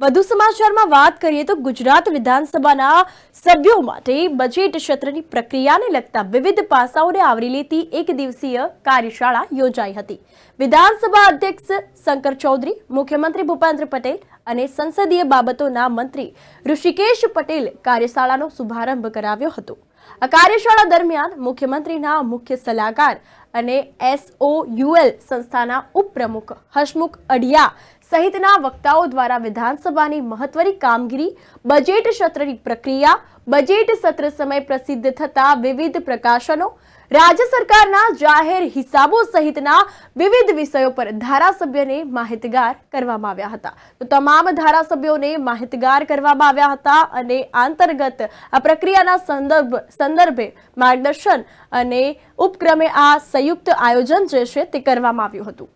વધુ સમાચારમાં વાત કરીએ તો ગુજરાત વિધાનસભાના સભ્યો માટે બજેટ સત્રની પ્રક્રિયાને લગતા વિવિધ પાસાઓને આવરી લેતી એક દિવસીય કાર્યશાળા યોજાઈ હતી. વિધાનસભા અધ્યક્ષ શંકર ચૌધરી, મુખ્યમંત્રી ભૂપેન્દ્ર પટેલ અને સંસદીય બાબતોના મંત્રી ઋષિકેશ પટેલ કાર્યશાળાનો શુભારંભ કરાવ્યો હતો. આ કાર્યશાળા દરમિયાન મુખ્યમંત્રીના મુખ્ય સલાહકાર અને એસઓયુએલ સંસ્થાના ઉપપ્રમુખ હસમુખ અઢિયા સહિતના વક્તાઓ દ્વારા વિધાનસભાની મહત્વની કામગીરી, બજેટ સત્રની પ્રક્રિયા બજેટ સત્ર સમય પ્રસિદ્ધ થતા વિવિધ પ્રકાશનો, રાજ્ય સરકારના જાહેર હિસાબો સહિતના વિવિધ વિષયો પર ધારાસભ્યને માહિતગાર કરવામાં આવ્યા હતા. તો તમામ ધારાસભ્યોને માહિતગાર કરવામાં આવ્યા હતા અને અંતર્ગત આ પ્રક્રિયાના સંદર્ભ, સંદર્ભે માર્ગદર્શન અને ઉપક્રમે આ સંયુક્ત આયોજન જે છે તે કરવામાં આવ્યું હતું.